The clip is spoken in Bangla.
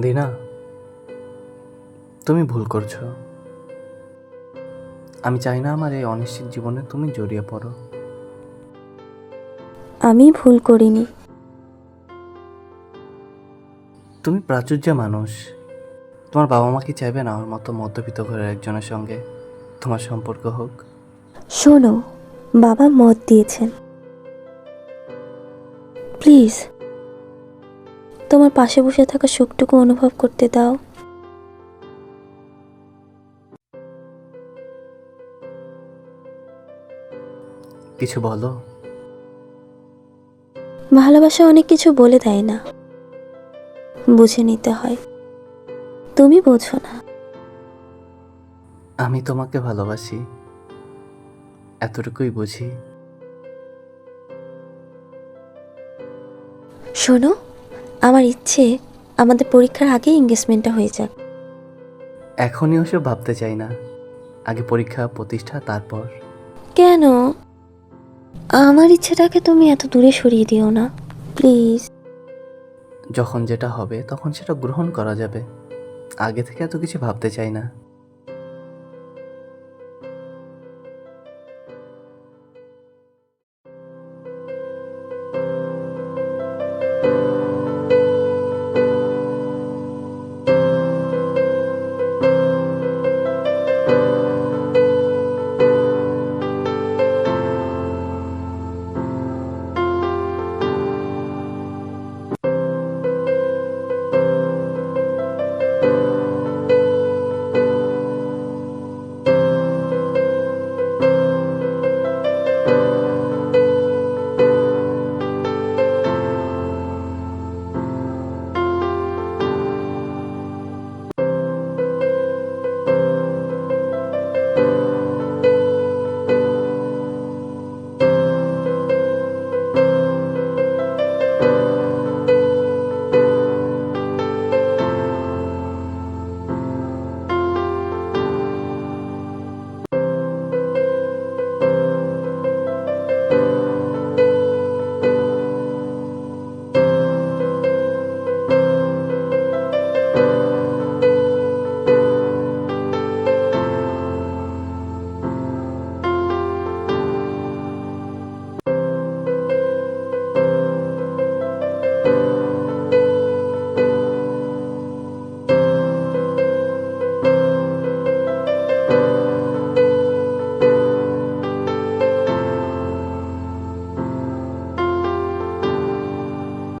দিনা তুমি ভুল করছ। আমি চাই না আমার এই অনিশ্চিত জীবনে তুমি জড়িয়ে পড়ো। আমি ভুল করিনি। তুমি প্রাচুর্য মানুষ। তোমার বাবা মা কি চাইবে না আমার মতো মধ্যবিত্ত ঘরের একজনের সঙ্গে? তোমার সম্পর্ক হোক। শোনো বাবা মত দিয়েছেন। প্লিজ তোমার পাশে বসে থাকা সুখটুকু অনুভব করতে দাও। কিছু বলো। ভালোবাসা অনেক কিছু বলে দেয় না। বুঝে নিতে হয়। তুমি বোঝো না। আমি তোমাকে ভালোবাসি। এতটুকুই বুঝি। শোনো আমার ইচ্ছে আমাদের পরীক্ষার আগেই এঙ্গেজমেন্টটা হয়ে যাক। এখনই ওসব ভাবতে চাই না। আগে পরীক্ষা প্রতিষ্ঠা তারপর। কেন? আমার ইচ্ছেটাকে তুমি এত দূরে সরিয়ে দিও না প্লিজ যখন যেটা হবে তখন সেটা গ্রহণ করা যাবে। আগে থেকে এত কিছু ভাবতে চাই না।